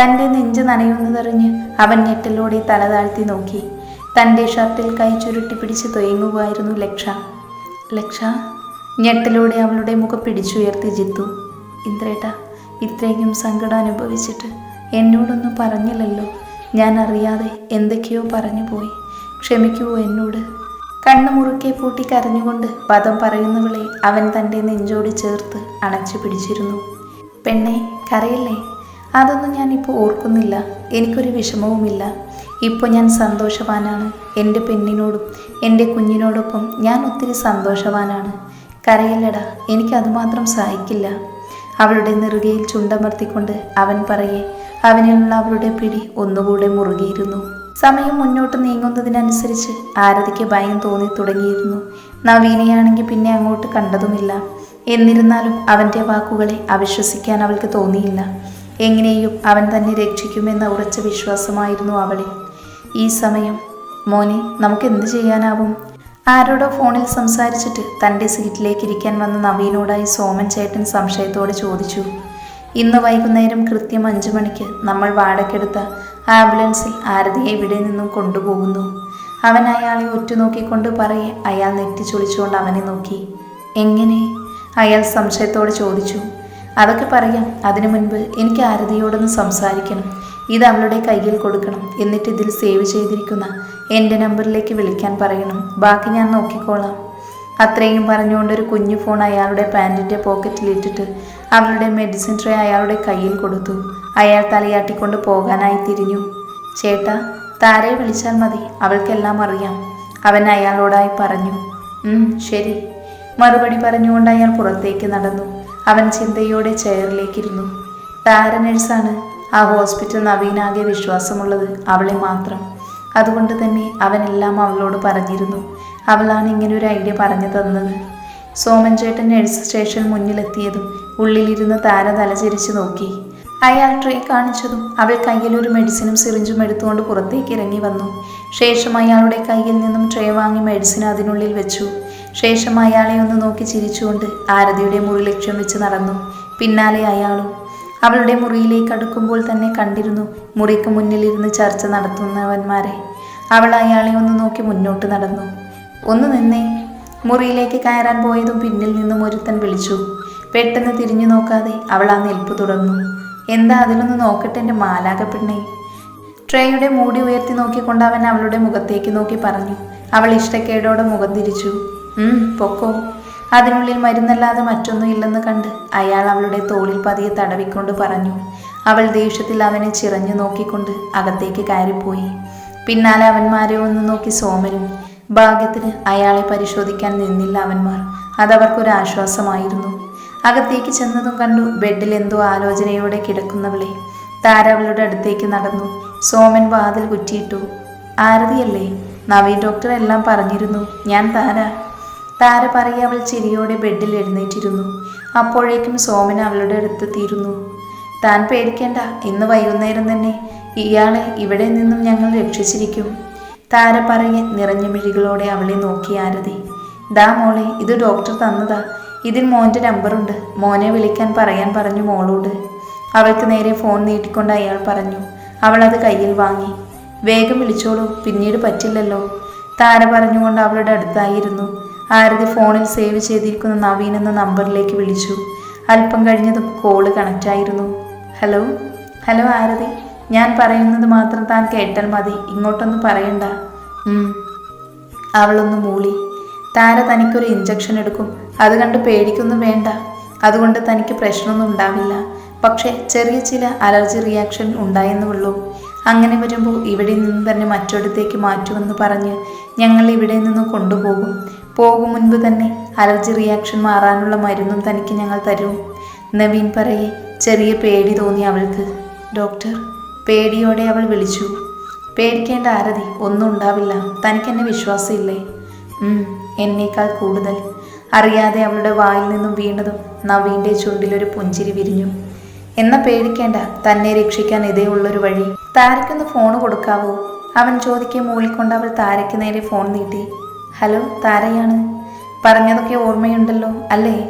തന്റെ നെഞ്ച് നനയുന്നതറിഞ്ഞ് അവൻ ഞെട്ടലോടെ തല താഴ്ത്തി നോക്കി. തന്റെ ഷർട്ടിൽ കൈ ചുരുട്ടി പിടിച്ച് തൊയങ്ങുകയായിരുന്നു ലക്ഷ. ലക്ഷ ഞെട്ടലോടെ അവളുടെ മുഖം പിടിച്ചുയർത്തി ജിത്തു. ഇന്ദ്രേട്ട ഇത്രയും സങ്കടം അനുഭവിച്ചിട്ട് എന്നോടൊന്നും പറഞ്ഞില്ലല്ലോ. ഞാൻ അറിയാതെ എന്തൊക്കെയോ പറഞ്ഞു പോയി. ക്ഷമിക്കുവോ എന്നോട്? കണ്ണു മുറുക്കെ പൂട്ടി കരഞ്ഞുകൊണ്ട് പദം പറയുന്നവളെ അവൻ തന്റെ നെഞ്ചോട് ചേർത്ത് അണച്ചു പിടിച്ചിരുന്നു. പെണ്ണെ കരയില്ലേ? അതൊന്നും ഞാനിപ്പോൾ ഓർക്കുന്നില്ല. എനിക്കൊരു വിഷമവുമില്ല. ഇപ്പോൾ ഞാൻ സന്തോഷവാനാണ്. എന്റെ പെണ്ണിനോടും എന്റെ കുഞ്ഞിനോടൊപ്പം ഞാൻ ഒത്തിരി സന്തോഷവാനാണ്. കരയില്ലടാ എനിക്കതുമാത്രം സഹിക്കില്ല. അവളുടെ നെറുകയിൽ ചുണ്ടമർത്തിക്കൊണ്ട് അവൻ പറയെ അവനിലുള്ള അവളുടെ പിടി ഒന്നുകൂടെ മുറുകിയിരുന്നു. സമയം മുന്നോട്ട് നീങ്ങുന്നതിനനുസരിച്ച് ആരതിക്ക് ഭയം തോന്നി തുടങ്ങിയിരുന്നു. നവീനയാണെങ്കിൽ പിന്നെ അങ്ങോട്ട് കണ്ടതുമില്ല. എന്നിരുന്നാലും അവന്റെ വാക്കുകളെ അവിശ്വസിക്കാൻ അവൾക്ക് തോന്നിയില്ല. എങ്ങനെയും അവൻ തന്നെ രക്ഷിക്കുമെന്ന ഉറച്ച വിശ്വാസമായിരുന്നു അവളിൽ. ഈ സമയം മോനെ നമുക്ക് എന്ത് ചെയ്യാനാവും? ആരോടോ ഫോണിൽ സംസാരിച്ചിട്ട് തന്റെ സീറ്റിലേക്ക് ഇരിക്കാൻ വന്ന നവീനോടായി സോമൻ ചേട്ടൻ സംശയത്തോടെ ചോദിച്ചു. ഇന്ന് വൈകുന്നേരം കൃത്യം അഞ്ചു മണിക്ക് നമ്മൾ വാടകയ്ക്കെടുത്ത ആംബുലൻസിൽ ആരതിയെ ഇവിടെ നിന്നും കൊണ്ടുപോകുന്നു. അവൻ അയാളെ ഉറ്റുനോക്കിക്കൊണ്ട് പറയെ അയാൾ നെറ്റിച്ചൊളിച്ചുകൊണ്ട് അവനെ നോക്കി. എങ്ങനെ? അയാൾ സംശയത്തോടെ ചോദിച്ചു. അതൊക്കെ പറയാം. അതിനു മുൻപ് എനിക്ക് ആരതിയോടൊന്ന് സംസാരിക്കണം. ഇത് അവളുടെ കയ്യിൽ കൊടുക്കണം. എന്നിട്ട് ഇതിൽ സേവ് ചെയ്തിരിക്കുന്ന എന്റെ നമ്പറിലേക്ക് വിളിക്കാൻ പറയണം. ബാക്കി ഞാൻ നോക്കിക്കോളാം. അത്രയും പറഞ്ഞുകൊണ്ട് ഒരു കുഞ്ഞു ഫോൺ അയാളുടെ പാന്റിന്റെ പോക്കറ്റിലിട്ടിട്ട് അവളുടെ മെഡിസിൻ ട്രേ അയാളുടെ കയ്യിൽ കൊടുത്തു. അയാൾ തലയാട്ടിക്കൊണ്ട് പോകാനായി തിരിഞ്ഞു. ചേട്ടാ താരെ വിളിച്ചാൽ മതി. അവൾക്കെല്ലാം അറിയാം. അവൻ അയാളോടായി പറഞ്ഞു. ശരി. മറുപടി പറഞ്ഞുകൊണ്ട് അയാൾ പുറത്തേക്ക് നടന്നു. അവൻ ചിന്തയോടെ ചെയറിലേക്കിരുന്നു. പാരനേഴ്സാണ് ആ ഹോസ്പിറ്റൽ നവീനാകെ വിശ്വാസമുള്ളത് അവളെ മാത്രം. അതുകൊണ്ട് തന്നെ അവനെല്ലാം അവളോട് പറഞ്ഞിരുന്നു. അവളാണ് ഇങ്ങനെ ഒരു ഐഡിയ പറഞ്ഞു തന്നത്. സോമൻ ചേട്ടൻ നഴ്സ് സ്റ്റേഷൻ മുന്നിലെത്തിയതും ഉള്ളിലിരുന്ന് താര തലചരിച്ച് നോക്കി. അയാൾ ട്രീ കാണിച്ചതും അവൾ കയ്യിൽ ഒരു മെഡിസിനും സിറിഞ്ചും എടുത്തുകൊണ്ട് പുറത്തേക്ക് ഇറങ്ങി വന്നു. ശേഷം അയാളുടെ കയ്യിൽ നിന്നും ട്രേ വാങ്ങി മെഡിസിൻ അതിനുള്ളിൽ വെച്ചു. ശേഷം അയാളെ ഒന്ന് നോക്കി ചിരിച്ചുകൊണ്ട് ആരതിയുടെ മുറി ലക്ഷ്യം വെച്ച് നടന്നു. പിന്നാലെ അയാളും അവളുടെ മുറിയിലേക്ക് അടുക്കുമ്പോൾ തന്നെ കണ്ടിരുന്നു മുറിക്ക് മുന്നിലിരുന്ന് ചർച്ച നടത്തുന്നവന്മാരെ. അവൾ അയാളെ ഒന്ന് നോക്കി മുന്നോട്ട് നടന്നു. ഒന്ന് നിന്നേ. മുറിയിലേക്ക് കയറാൻ പോയതും പിന്നിൽ നിന്നും ഒരുത്തൻ വിളിച്ചു. പെട്ടെന്ന് തിരിഞ്ഞു നോക്കാതെ അവൾ ആ നിൽപ്പ് തുടർന്നു. എന്താ അതിലൊന്ന് നോക്കട്ടെ എന്റെ മാലാക പെണ്ണേ. ട്രേയുടെ മൂടി ഉയർത്തി നോക്കിക്കൊണ്ട് അവൻ അവളുടെ മുഖത്തേക്ക് നോക്കി പറഞ്ഞു. അവൾ ഇഷ്ടക്കേടോടെ മുഖം തിരിച്ചു. പൊക്കോ. അതിനുള്ളിൽ മരുന്നല്ലാതെ മറ്റൊന്നും ഇല്ലെന്ന് കണ്ട് അയാൾ അവളുടെ തോളിൽ പതിയെ തടവിക്കൊണ്ട് പറഞ്ഞു. അവൾ ദേഷ്യത്തിൽ അവനെ ചിറഞ്ഞു നോക്കിക്കൊണ്ട് അകത്തേക്ക് കയറിപ്പോയി. പിന്നാലെ അവന്മാരെ ഒന്ന് നോക്കി സോമനും. ഭാഗ്യത്തിന് അയാളെ പരിശോധിക്കാൻ നിന്നില്ല അവന്മാർ. അതവർക്കൊരു ആശ്വാസമായിരുന്നു അകത്തേക്ക് ചെന്നതും കണ്ടു ബെഡിൽ എന്തോ ആലോചനയോടെ കിടക്കുന്നവളെ. താര അവളുടെ അടുത്തേക്ക് നടന്നു. സോമൻ വാതിൽ കുറ്റിയിട്ടു. ആരതിയല്ലേ? നവീൻ ഡോക്ടർ എല്ലാം പറഞ്ഞിരുന്നു. ഞാൻ താര. താര പറയെ അവൾ ചിരിയോടെ ബെഡിൽ എഴുന്നേറ്റിരുന്നു. അപ്പോഴേക്കും സോമൻ അവളുടെ അടുത്ത് തീരുന്നു താൻ പേടിക്കേണ്ട ഇന്ന് വൈകുന്നേരം തന്നെ ഇയാളെ ഇവിടെ നിന്നും ഞങ്ങൾ രക്ഷിച്ചിരിക്കും. താര പറയെ നിറഞ്ഞ മിഴികളോടെ അവളെ നോക്കി ആരതി. ദാ മോളെ ഇത് ഡോക്ടർ തന്നതാ. ഇതിൽ മോന്റെ നമ്പറുണ്ട്. മോനെ വിളിക്കാൻ പറയാൻ പറഞ്ഞു മോളോട്. അവൾക്ക് നേരെ ഫോൺ നീട്ടിക്കൊണ്ട് അയാൾ പറഞ്ഞു. അവൾ അത് കയ്യിൽ വാങ്ങി. വേഗം വിളിച്ചോളൂ. പിന്നീട് പറ്റില്ലല്ലോ. താര പറഞ്ഞുകൊണ്ട് അവളുടെ അടുത്തായിരുന്നു. ആരതി ഫോണിൽ സേവ് ചെയ്തിരിക്കുന്ന നവീൻ എന്ന നമ്പറിലേക്ക് വിളിച്ചു. അല്പം കഴിഞ്ഞതും കോൾ കണക്റ്റായിരുന്നു ഹലോ? ഹലോ ആരതി. ഞാൻ പറയുന്നത് മാത്രം താൻ കേട്ടാൽ മതി. ഇങ്ങോട്ടൊന്നും പറയണ്ട. അവളൊന്ന് മൂളി. താര തനിക്കൊരു ഇഞ്ചക്ഷൻ എടുക്കും. അത് കണ്ട് പേടിക്കൊന്നും വേണ്ട. അതുകൊണ്ട് തനിക്ക് പ്രശ്നമൊന്നും ഉണ്ടാവില്ല. പക്ഷേ ചെറിയ ചില അലർജി റിയാക്ഷൻ ഉണ്ടായെന്നുള്ളൂ. അങ്ങനെ വരുമ്പോൾ ഇവിടെ നിന്ന് തന്നെ മറ്റൊരിടത്തേക്ക് മാറ്റുമെന്ന് പറഞ്ഞ് ഞങ്ങൾ ഇവിടെ നിന്ന് കൊണ്ടുപോകും. പോകും മുൻപ് തന്നെ അലർജി റിയാക്ഷൻ മാറാനുള്ള മരുന്നും തനിക്ക് ഞങ്ങൾ തരും. നവീൻ പറയെ ചെറിയ പേടി തോന്നി അവൾക്ക്. ഡോക്ടർ പേടിയോടെ അവൾ വിളിച്ചു. പേടിക്കേണ്ട ആരതി ഒന്നും ഉണ്ടാവില്ല. തനിക്ക് എന്നെ വിശ്വാസമില്ലേ? എന്നേക്കാൾ കൂടുതൽ. അറിയാതെ അവളുടെ വായിൽ നിന്നും വീണതും നവീന്റെ ചുണ്ടിലൊരു പുഞ്ചിരി വിരിഞ്ഞു. എന്നാ പേടിക്കേണ്ട തന്നെ രക്ഷിക്കാൻ ഇതേ ഉള്ളൊരു വഴി. താരയ്ക്കൊന്ന് ഫോൺ കൊടുക്കാവോ? അവൻ ചോദിക്കെ മൂളിക്കൊണ്ട് അവൾ താരയ്ക്ക് നേരെ ഫോൺ നീട്ടി. ഹലോ താരയാണ്. പറഞ്ഞതൊക്കെ ഓർമ്മയുണ്ടല്ലോ അല്ലേ?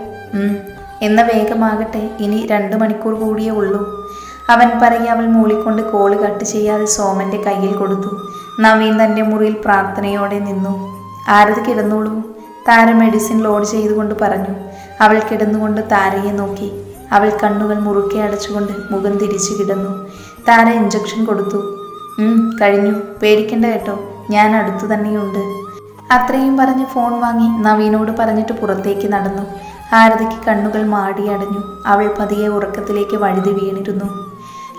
എന്ന വേഗമാകട്ടെ ഇനി രണ്ട് മണിക്കൂർ കൂടിയേ ഉള്ളൂ. അവൻ പറയെ അവൾ മൂളിക്കൊണ്ട് കോൾ കട്ട് ചെയ്യാതെ സോമന്റെ കയ്യിൽ കൊടുത്തു. നവീൻ തന്റെ മുറിയിൽ പ്രാർത്ഥനയോടെ നിന്നു. ആരത് കിടന്നോളൂ? താര മെഡിസിൻ ലോഡ് ചെയ്തുകൊണ്ട് പറഞ്ഞു. അവൾ കിടന്നുകൊണ്ട് താരയെ നോക്കി. അവൾ കണ്ണുകൾ മുറുക്കെ അടച്ചുകൊണ്ട് മുഖം തിരിച്ചു കിടന്നു. താര ഇഞ്ചക്ഷൻ കൊടുത്തു. "ഉം, കഴിഞ്ഞു. പേടിക്കണ്ട കേട്ടോ. ഞാൻ അടുത്തു തന്നെയുണ്ട്. അത്രയും പറഞ്ഞ് ഫോൺ വാങ്ങി നവീനോട് പറഞ്ഞിട്ട് പുറത്തേക്ക് നടന്നു. ആരതിക്ക് കണ്ണുകൾ മാടി അടഞ്ഞു. അവൾ പതിയെ ഉറക്കത്തിലേക്ക് വഴുതി വീണിരുന്നു.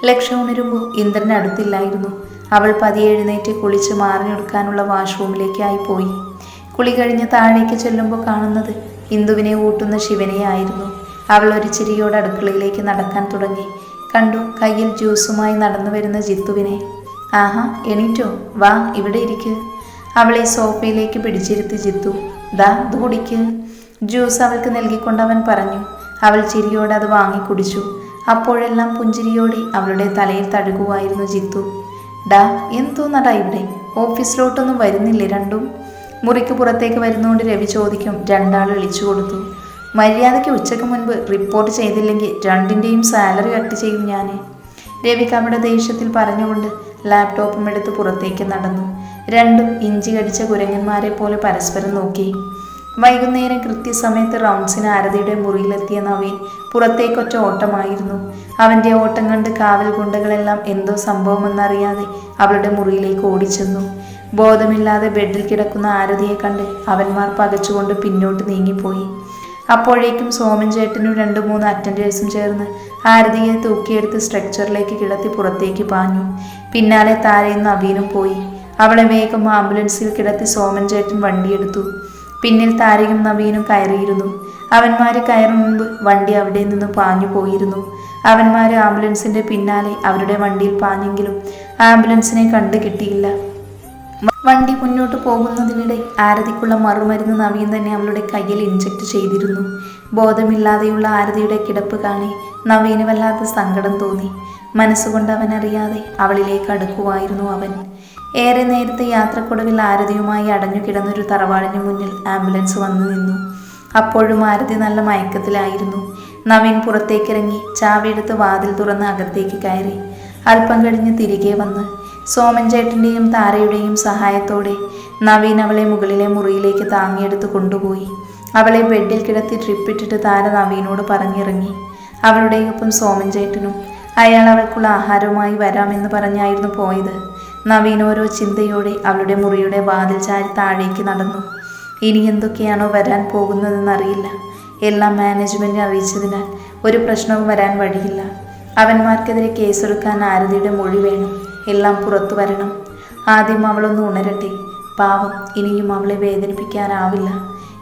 ലക്ഷ ഉണരുമ്പോൾ ഇന്ദ്രൻ അടുത്തില്ലായിരുന്നു. അവൾ പതിയെ എഴുന്നേറ്റ് കുളിച്ച് മാറിഞ്ഞെടുക്കാനുള്ള വാഷ്റൂമിലേക്കായി പോയി. കുളി കഴിഞ്ഞ് താഴേക്ക് ചെല്ലുമ്പോൾ കാണുന്നത് ഇന്ദുവിനെ ഊട്ടുന്ന ശിവനെയായിരുന്നു അവൾ ഒരു ചിരിയോട് അടുക്കളയിലേക്ക് നടക്കാൻ തുടങ്ങി. കണ്ടു കയ്യിൽ ജ്യൂസുമായി നടന്നു വരുന്ന ജിത്തുവിനെ. ആഹാ എണീറ്റോ? വാ ഇവിടെ ഇരിക്ക്. അവളെ സോഫയിലേക്ക് പിടിച്ചിരുത്തി ചിത്തു ദാ ഇത് കുടിക്ക്. ജ്യൂസ് അവൾക്ക് നൽകിക്കൊണ്ട് അവൻ പറഞ്ഞു. അവൾ ചിരിയോടെ അത് വാങ്ങി കുടിച്ചു. അപ്പോഴെല്ലാം പുഞ്ചിരിയോടെ അവളുടെ തലയിൽ തഴുകുവായിരുന്നു ജിത്തു. ഡാ എന്തോന്നടാ ഇവിടെ? ഓഫീസിലോട്ടൊന്നും വരുന്നില്ലേ രണ്ടും? മുറിക്ക് പുറത്തേക്ക് വരുന്നതുകൊണ്ട് രവി ചോദിക്കും. രണ്ടാൾ വിളിച്ചു കൊടുത്തു. മര്യാദയ്ക്ക് ഉച്ചയ്ക്ക് മുൻപ് റിപ്പോർട്ട് ചെയ്തില്ലെങ്കിൽ രണ്ടിന്റെയും സാലറി കട്ട് ചെയ്യും ഞാൻ രവിക്ക് അവിടെ ദേഷ്യത്തിൽ പറഞ്ഞുകൊണ്ട് ലാപ്ടോപ്പും എടുത്ത് പുറത്തേക്ക് നടന്നു. രണ്ടും ഇഞ്ചി കടിച്ച കുരങ്ങന്മാരെ പോലെ പരസ്പരം നോക്കി. വൈകുന്നേരം കൃത്യസമയത്ത് റൗൺസിന് ആരതിയുടെ മുറിയിലെത്തിയ നവീൻ പുറത്തേക്കൊറ്റ ഓട്ടമായിരുന്നു. അവന്റെ ഓട്ടം കണ്ട് കാവൽ ഗുണ്ടകളെല്ലാം എന്തോ സംഭവമെന്നറിയാതെ അവളുടെ മുറിയിലേക്ക് ഓടിച്ചെന്നു. ബോധമില്ലാതെ ബെഡിൽ കിടക്കുന്ന ആരതിയെ കണ്ട് അവന്മാർ പകച്ചുകൊണ്ട് പിന്നോട്ട് നീങ്ങിപ്പോയി. അപ്പോഴേക്കും സോമൻ ചേട്ടനും രണ്ടു മൂന്ന് അറ്റൻഡേഴ്സും ചേർന്ന് ആരതിയെ തൂക്കിയെടുത്ത് സ്ട്രക്ചറിലേക്ക് കിടത്തി പുറത്തേക്ക് പാഞ്ഞു. പിന്നാലെ താരയും നവീനും പോയി. അവളെ വേഗം ആംബുലൻസിൽ കിടത്തി സോമൻ ചേട്ടൻ വണ്ടിയെടുത്തു പിന്നിൽ താരയും നവീനും കയറിയിരുന്നു. അവന്മാര് കയറും മുമ്പ് വണ്ടി അവിടെ നിന്ന് പാഞ്ഞു പോയിരുന്നു. അവന്മാര് ആംബുലൻസിന്റെ പിന്നാലെ അവരുടെ വണ്ടിയിൽ പാഞ്ഞെങ്കിലും ആംബുലൻസിനെ കണ്ടു കിട്ടിയില്ല. വണ്ടി മുന്നോട്ട് പോകുന്നതിനിടെ ആരതിക്കുള്ള മറുമരുന്ന് നവീൻ തന്നെ അവളുടെ കയ്യിൽ ഇൻജക്റ്റ് ചെയ്തിരുന്നു. ബോധമില്ലാതെയുള്ള ആരതിയുടെ കിടപ്പ് കാണി നവീന് വല്ലാത്ത സങ്കടം തോന്നി. മനസ്സുകൊണ്ട് അവൻ അറിയാതെ അവളിലേക്ക് അടുക്കുവായിരുന്നു അവൻ. ഏറെ നേരത്തെ യാത്രക്കൊടുവിൽ ആരതിയുമായി അടഞ്ഞു കിടന്നൊരു തറവാടിന് മുന്നിൽ ആംബുലൻസ് വന്നു നിന്നു. അപ്പോഴും ആരതി നല്ല മയക്കത്തിലായിരുന്നു. നവീൻ പുറത്തേക്കിറങ്ങി ചാവിയെടുത്ത് വാതിൽ തുറന്ന് അകത്തേക്ക് കയറി. അല്പം കഴിഞ്ഞ് തിരികെ വന്ന്. സോമൻ ചേട്ടന്റെയും താരയുടെയും സഹായത്തോടെ നവീൻ അവളെ മുകളിലെ മുറിയിലേക്ക് താങ്ങിയെടുത്ത് കൊണ്ടുപോയി. അവളെ ബെഡിൽ കിടത്തി ട്രിപ്പിട്ടിട്ട് താര നവീനോട് പറഞ്ഞിറങ്ങി. അവളുടെയൊപ്പം സോമൻ ചേട്ടനും അയാൾ അവൾക്കുള്ള ആഹാരവുമായി വരാമെന്ന് പറഞ്ഞായിരുന്നു പോയത്. നവീൻ ഓരോ ചിന്തയോടെ അവളുടെ മുറിയുടെ വാതിൽ ചാരി താഴേക്ക് നടന്നു. ഇനി എന്തൊക്കെയാണോ വരാൻ പോകുന്നതെന്നറിയില്ല. എല്ലാം മാനേജ്മെന്റിനെ അറിയിച്ചതിനാൽ ഒരു പ്രശ്നവും വരാൻ വഴിയില്ല. അവന്മാർക്കെതിരെ കേസെടുക്കാൻ ആരതിയുടെ മൊഴി വേണം. എല്ലാം പുറത്തു വരണം. ആദ്യം അവളൊന്ന് ഉണരട്ടെ. പാവം ഇനിയും അവളെ വേദനിപ്പിക്കാനാവില്ല.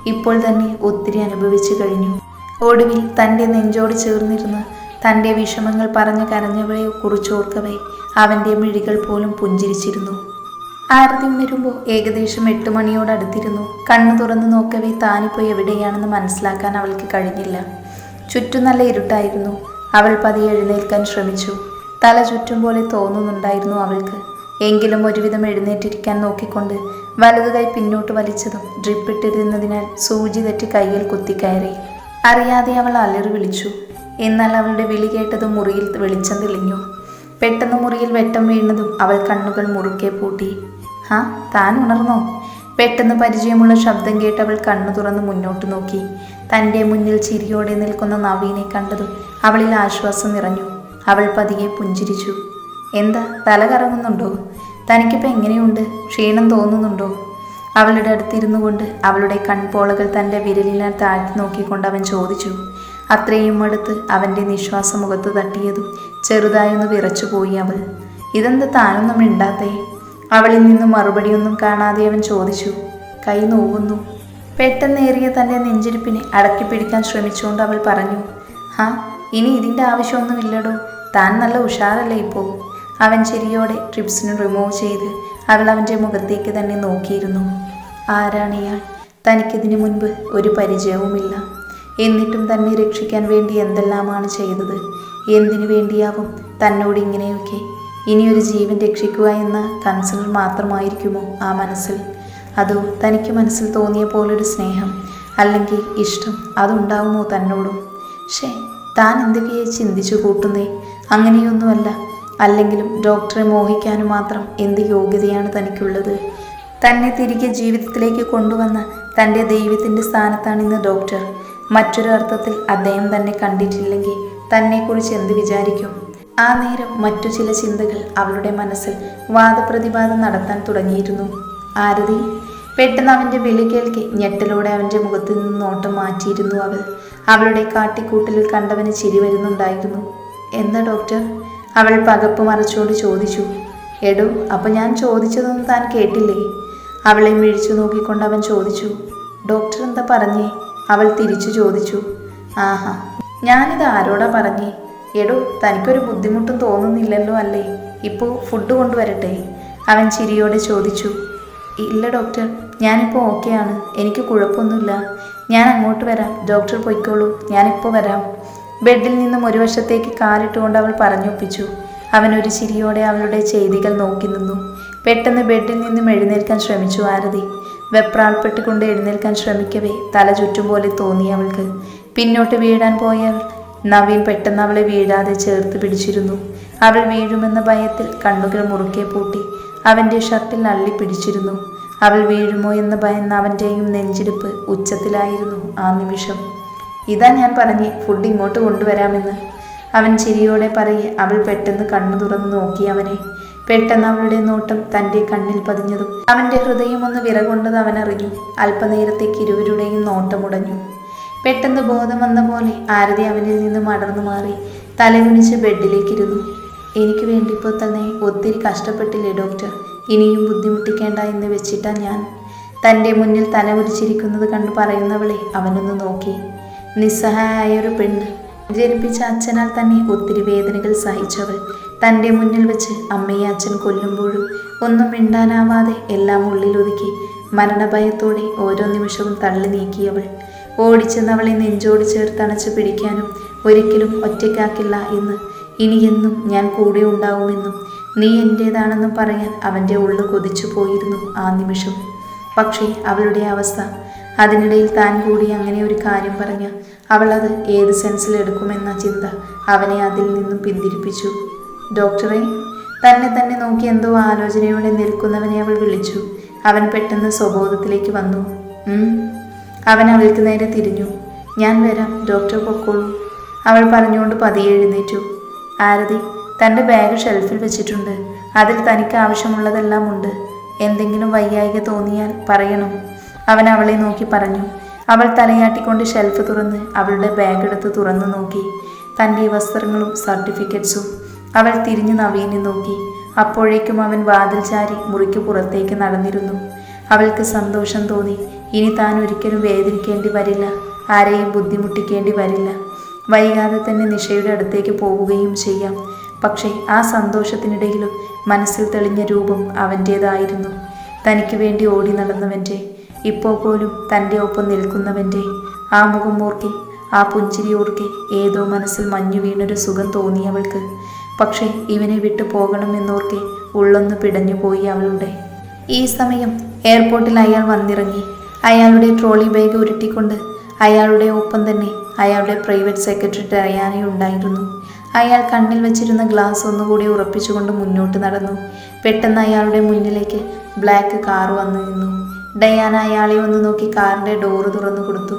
ഇപ്പോൾ തന്നെ ഒത്തിരി അനുഭവിച്ചു കഴിഞ്ഞു. ഒടുവിൽ തന്റെ നെഞ്ചോട് ചേർന്നിരുന്ന് തന്റെ വിഷമങ്ങൾ പറഞ്ഞു കരഞ്ഞവളെ കുറിച്ചോർക്കവേ അവന്റെ മിഴികൾ പോലും പുഞ്ചിരിച്ചിരുന്നു. ആരതി ഉണരുമ്പോൾ ഏകദേശം എട്ട് മണിയോടടുത്തിരുന്നു കണ്ണു തുറന്നു നോക്കവേ താനിപ്പോൾ എവിടെയാണെന്ന് മനസ്സിലാക്കാൻ അവൾക്ക് കഴിഞ്ഞില്ല. ചുറ്റും നല്ല ഇരുട്ടായിരുന്നു. അവൾ പതിയെ എഴുന്നേൽക്കാൻ ശ്രമിച്ചു. തല ചുറ്റും പോലെ തോന്നുന്നുണ്ടായിരുന്നു അവൾക്ക്. എങ്കിലും ഒരുവിധം എഴുന്നേറ്റിരിക്കാൻ നോക്കിക്കൊണ്ട് വലതു കൈ പിന്നോട്ട് വലിച്ചതും ഡ്രിപ്പിട്ടിരുന്നതിനാൽ സൂചി തെറ്റി കയ്യിൽ കുത്തിക്കയറി. അറിയാതെ അവൾ അലറി വിളിച്ചു. എന്നാൽ അവളുടെ വിളി കേട്ടതും മുറിയിൽ വെളിച്ചം തെളിഞ്ഞു. പെട്ടെന്ന് മുറിയിൽ വെട്ടം വീണതും അവൾ കണ്ണുകൾ മുറുക്കെ പൂട്ടി. ഹാ താൻ ഉണർന്നോ? പെട്ടെന്ന് പരിചയമുള്ള ശബ്ദം കേട്ട് അവൾ കണ്ണു തുറന്ന് മുന്നോട്ട് നോക്കി. തന്റെ മുന്നിൽ ചിരിയോടെ നിൽക്കുന്ന നവീനെ കണ്ടതും അവളിൽ ആശ്വാസം നിറഞ്ഞു. അവൾ പതിയെ പുഞ്ചിരിച്ചു. എന്താ തല കറങ്ങുന്നുണ്ടോ? തനിക്കിപ്പോൾ എങ്ങനെയുണ്ട്? ക്ഷീണം തോന്നുന്നുണ്ടോ? അവളുടെ അടുത്തിരുന്നു കൊണ്ട് അവളുടെ കൺപോളകൾ തന്റെ വിരലിനാൽ താഴ്ത്തി നോക്കിക്കൊണ്ട് അവൻ ചോദിച്ചു. അത്രയും അടുത്ത് അവന്റെ നിശ്വാസം മുഖത്ത് തട്ടിയതും ചെറുതായൊന്ന് വിറച്ചുപോയി അവൾ. ഇതെന്ത് താനൊന്നും മിണ്ടാത്തേ? അവളിൽ നിന്നും മറുപടിയൊന്നും കാണാതെ അവൻ ചോദിച്ചു. കൈ നോവുന്നു. പെട്ടെന്നേറിയ തന്റെ നെഞ്ചിരിപ്പിനെ അടക്കി പിടിക്കാൻ ശ്രമിച്ചുകൊണ്ട് അവൾ പറഞ്ഞു ഹാ ഇനി ഇതിന്റെ ആവശ്യമൊന്നുമില്ലടോ താൻ നല്ല ഉഷാറല്ലേ ഇപ്പോൾ അവൻ ചിരിയോടെ ട്രിപ്സിന് റിമൂവ് ചെയ്ത് അവൾ അവന്റെ മുഖത്തേക്ക് തന്നെ നോക്കിയിരുന്നു. ആരാണിയാൾ തനിക്കിതിനു മുൻപ് ഒരു പരിചയവുമില്ല. എന്നിട്ടും തന്നെ രക്ഷിക്കാൻ വേണ്ടി എന്തെല്ലാമാണ് ചെയ്തത്? എന്തിനു വേണ്ടിയാവും തന്നോട് ഇങ്ങനെയൊക്കെ? ഇനിയൊരു ജീവൻ രക്ഷിക്കുക എന്ന കൺസേൺ മാത്രമായിരിക്കുമോ ആ മനസ്സിൽ? അതോ തനിക്ക് മനസ്സിൽ തോന്നിയ പോലൊരു സ്നേഹം അല്ലെങ്കിൽ ഇഷ്ടം അതുണ്ടാവുമോ തന്നോടും? ഷേ താൻ എന്തൊക്കെയായി ചിന്തിച്ചു കൂട്ടുന്നേ? അങ്ങനെയൊന്നുമല്ല. അല്ലെങ്കിലും ഡോക്ടറെ മോഹിക്കാനും മാത്രം എന്ത് യോഗ്യതയാണ് തനിക്കുള്ളത്? തന്നെ തിരികെ ജീവിതത്തിലേക്ക് കൊണ്ടുവന്ന തന്റെ ദൈവത്തിന്റെ സ്ഥാനത്താണ് ഇന്ന് ഡോക്ടർ. മറ്റൊരു അർത്ഥത്തിൽ അദ്ദേഹം തന്നെ കണ്ടിട്ടില്ലെങ്കിൽ തന്നെക്കുറിച്ച് എന്ത് വിചാരിക്കും? ആ നേരം മറ്റു ചില ചിന്തകൾ അവളുടെ മനസ്സിൽ വാദപ്രതിവാദം നടത്താൻ തുടങ്ങിയിരുന്നു. ആരതി പെട്ടെന്ന് അവന്റെ വിളി കേൾക്കെ ഞെട്ടലോടെ അവന്റെ മുഖത്ത് നിന്ന് നോട്ടം മാറ്റിയിരുന്നു അവൾ. അവളുടെ കാട്ടിക്കൂട്ടലിൽ കണ്ടവന് ചിരി വരുന്നുണ്ടായിരുന്നു. എന്താ ഡോക്ടർ? അവൾ പകപ്പ് മറച്ചുകൊണ്ട് ചോദിച്ചു. എടോ അപ്പം ഞാൻ ചോദിച്ചതൊന്നും താൻ കേട്ടില്ലേ? അവളെ മിഴിച്ചു നോക്കിക്കൊണ്ട് അവൻ ചോദിച്ചു. ഡോക്ടർ എന്താ പറഞ്ഞേ? അവൾ തിരിച്ചു ചോദിച്ചു. ആഹാ ഞാനിത് ആരോടാ പറഞ്ഞേ? എടോ തനിക്കൊരു ബുദ്ധിമുട്ടും തോന്നുന്നില്ലല്ലോ അല്ലേ? ഇപ്പോൾ ഫുഡ് കൊണ്ടുവരട്ടെ? അവൻ ചിരിയോടെ ചോദിച്ചു. ഇല്ല ഡോക്ടർ ഞാനിപ്പോൾ ആണ് എനിക്ക് കുഴപ്പമൊന്നുമില്ല. ഞാൻ അങ്ങോട്ട് വരാം. ഡോക്ടർ പൊയ്ക്കോളൂ. ഞാനിപ്പോൾ വരാം. ബെഡിൽ നിന്നും ഒരു വശത്തേക്ക് കാലിട്ടുകൊണ്ട് അവൾ പറഞ്ഞൊപ്പിച്ചു. അവനൊരു ചിരിയോടെ അവളുടെ ചെയ്തികൾ നോക്കി നിന്നു. പെട്ടെന്ന് ബെഡിൽ നിന്നും എഴുന്നേൽക്കാൻ ശ്രമിച്ചു ആരതി. വെപ്രാൾപ്പെട്ടുകൊണ്ട് എഴുന്നേൽക്കാൻ ശ്രമിക്കവേ തല ചുറ്റും പോലെ തോന്നി അവൾക്ക്. പിന്നോട്ട് വീഴാൻ പോയവൾ നവീൻ പെട്ടെന്ന് അവളെ വീഴാതെ ചേർത്ത് പിടിച്ചിരുന്നു. അവൾ വീഴുമെന്ന ഭയത്തിൽ കണ്ണുകൾ മുറുക്കെ പൂട്ടി അവന്റെ ഷർട്ടിൽ അള്ളി പിടിച്ചിരുന്നു. അവൾ വീഴുമോ എന്ന് ഭയന്ന് അവന്റെയും നെഞ്ചിടിപ്പ് ഉച്ചത്തിലായിരുന്നു ആ നിമിഷം. ഇതാ ഞാൻ പറഞ്ഞ് ഫുഡ് ഇങ്ങോട്ട് കൊണ്ടുവരാമെന്ന്. അവൻ ചിരിയോടെ പറയെ അവൾ പെട്ടെന്ന് കണ്ണു തുറന്ന് നോക്കി അവനെ. പെട്ടെന്ന് അവളുടെ നോട്ടം തന്റെ കണ്ണിൽ പതിഞ്ഞതും അവന്റെ ഹൃദയം ഒന്ന് വിറകൊണ്ടത് അവൻ അറിഞ്ഞു അല്പനേരത്തേക്ക് ഇരുവരുടെയും നോട്ടമുടഞ്ഞു പെട്ടെന്ന് ബോധം വന്ന പോലെ ആരതി അവനിൽ നിന്ന് മടർന്നു മാറി തലകുനിച്ച് ബെഡിലേക്കിരുന്നു. എനിക്ക് വേണ്ടി ഇപ്പോൾ തന്നെ ഒത്തിരി കഷ്ടപ്പെട്ടില്ലേ ഡോക്ടർ? ഇനിയും ബുദ്ധിമുട്ടിക്കേണ്ട എന്ന് വെച്ചിട്ടാ ഞാൻ. തന്റെ മുന്നിൽ തല കുരിച്ചിരിക്കുന്നത് കണ്ട് പറയുന്നവളെ അവനൊന്ന് നോക്കി. നിസ്സഹായൊരു പെണ്ണ്. ജനിപ്പിച്ച അച്ഛനാൽ തന്നെ ഒത്തിരി വേദനകൾ സഹിച്ചവൾ. തന്റെ മുന്നിൽ വെച്ച് അമ്മയെ അച്ഛൻ കൊല്ലുമ്പോഴും ഒന്നും മിണ്ടാനാവാതെ എല്ലാം ഉള്ളിലൊതുക്കി മരണഭയത്തോടെ ഓരോ നിമിഷവും തള്ളി നീക്കിയവൾ. ഓടിച്ചെന്നവളെ നെഞ്ചോട് ചേർത്തണച്ച് പിടിക്കാനും ഒരിക്കലും ഒറ്റയ്ക്കാക്കില്ല എന്ന് ഇനിയെന്നും ഞാൻ കൂടെ ഉണ്ടാവുമെന്നും നീ എന്റേതാണെന്നും പറയാൻ അവന്റെ ഉള്ളു കൊതിച്ചു പോയിരുന്നു ആ നിമിഷം. പക്ഷേ അവളുടെ അവസ്ഥ അതിനിടയിൽ താൻ കൂടി അങ്ങനെ ഒരു കാര്യം പറഞ്ഞ അവളത് ഏത് സെൻസിൽ എടുക്കുമെന്ന ചിന്ത അവനെ അതിൽ നിന്നും പിന്തിരിപ്പിച്ചു. ഡോക്ടറെ തന്നെ തന്നെ നോക്കി എന്തോ ആലോചനയോടെ നിൽക്കുന്നവനെ അവൾ വിളിച്ചു. അവൻ പെട്ടെന്ന് സ്വബോധത്തിലേക്ക് വന്നു. അവൻ അവൾക്ക് നേരെ തിരിഞ്ഞു. ഞാൻ വരാം ഡോക്ടർ പൊക്കോളൂ. അവൾ പറഞ്ഞുകൊണ്ട് പതിയെ എഴുന്നേറ്റു. ആരതി തന്റെ ബാഗ് ഷെൽഫിൽ വെച്ചിട്ടുണ്ട്. അതിൽ തനിക്ക് ആവശ്യമുള്ളതെല്ലാം ഉണ്ട്. എന്തെങ്കിലും വയ്യായിക തോന്നിയാൽ പറയണം. അവൻ അവളെ നോക്കി പറഞ്ഞു. അവൾ തലയാട്ടിക്കൊണ്ട് ഷെൽഫ് തുറന്ന് അവളുടെ ബാഗ് എടുത്ത് തുറന്നു നോക്കി. തന്റെ വസ്ത്രങ്ങളും സർട്ടിഫിക്കറ്റ്സും അവൾ തിരിഞ്ഞു നവീനെ നോക്കി. അപ്പോഴേക്കും അവൻ വാതിൽ ചാരി മുറിക്ക് പുറത്തേക്ക് നടന്നിരുന്നു. അവൾക്ക് സന്തോഷം തോന്നി. ഇനി താൻ ഒരിക്കലും വേദനിക്കേണ്ടി വരില്ല. ആരെയും ബുദ്ധിമുട്ടിക്കേണ്ടി വരില്ല. വൈകാതെ തന്നെ നിഷയുടെ അടുത്തേക്ക് പോവുകയും ചെയ്യാം. പക്ഷേ ആ സന്തോഷത്തിനിടയിലും മനസ്സിൽ തെളിഞ്ഞ രൂപം അവന്റേതായിരുന്നു തനിക്ക് വേണ്ടി ഓടി നടന്നവന്റെ ഇപ്പോൾ പോലും തന്റെ ഒപ്പം നിൽക്കുന്നവന്റെ ആ മുഖം ഓർക്കെ ആ പുഞ്ചിരി ഓർക്കെ ഏതോ മനസ്സിൽ മഞ്ഞു വീണൊരു സുഖം തോന്നി അവൾക്ക്. പക്ഷേ ഇവനെ വിട്ടു പോകണമെന്നോർക്കെ ഉള്ളൊന്ന് പിടഞ്ഞുപോയി അവളുടെ. ഈ സമയം എയർപോർട്ടിൽ അയാൾ വന്നിറങ്ങി. അയാളുടെ ട്രോളി ബാഗ് ഉരുട്ടിക്കൊണ്ട് അയാളുടെ ഒപ്പം തന്നെ അയാളുടെ പ്രൈവറ്റ് സെക്രട്ടറി ഡയാനയുണ്ടായിരുന്നു അയാൾ കണ്ണിൽ വെച്ചിരുന്ന ഗ്ലാസ് ഒന്നുകൂടി ഉറപ്പിച്ചുകൊണ്ട് മുന്നോട്ട് നടന്നു. പെട്ടെന്ന് അയാളുടെ മുന്നിലേക്ക് ബ്ലാക്ക് കാർ വന്നു നിന്നു. ഡയാന അയാളെ ഒന്ന് നോക്കി കാറിന്റെ ഡോറ് തുറന്നു കൊടുത്തു.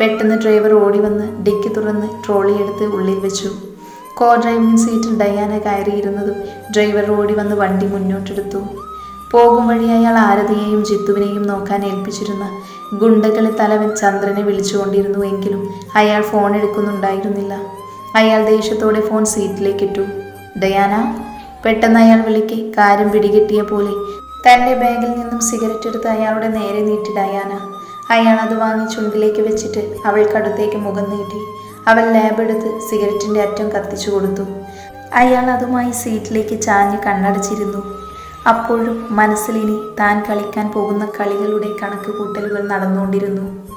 പെട്ടെന്ന് ഡ്രൈവർ ഓടി വന്ന് ഡിക്കി തുറന്ന് ട്രോളി എടുത്ത് ഉള്ളിൽ വെച്ചു. കോ ഡ്രൈവിംഗ് സീറ്റിൽ ഡയാന കയറിയിരുന്നതും ഡ്രൈവർ ഓടി വന്ന് വണ്ടി മുന്നോട്ടെടുത്തു. പോകും വഴി അയാൾ ആരതിയെയും ജിത്തുവിനെയും നോക്കാൻ ഏൽപ്പിച്ചിരുന്ന ഗുണ്ടകളെ തലവൻ ചന്ദ്രനെ വിളിച്ചുകൊണ്ടിരുന്നു എങ്കിലും അയാൾ ഫോൺ എടുക്കുന്നുണ്ടായിരുന്നില്ല. അയാൾ ദേഷ്യത്തോടെ ഫോൺ സീറ്റിലേക്ക് ഇട്ടു ഡയാന പെട്ടെന്ന് അയാൾ വിളിക്കെ. കാര്യം പിടികിട്ടിയ പോലെ. തന്റെ ബാഗിൽ നിന്നും സിഗരറ്റ് എടുത്ത് അയാളുടെ നേരെ നീട്ടി ഡയാന. അയാൾ അത് വാങ്ങി ചുണ്ടിലേക്ക് വെച്ചിട്ട് അവൾക്കടുത്തേക്ക് മുഖം നീട്ടി. അവൾ ലാബ് എടുത്ത് സിഗരറ്റിന്റെ അറ്റം കത്തിച്ചു കൊടുത്തു. അയാൾ അതുമായി സീറ്റിലേക്ക് ചാഞ്ഞ് കണ്ണടച്ചിരുന്നു. അപ്പോഴും മനസ്സിലിനി താൻ കളിക്കാൻ പോകുന്ന കളികളുടെ കണക്ക് കൂട്ടലുകൾ നടന്നുകൊണ്ടിരുന്നു.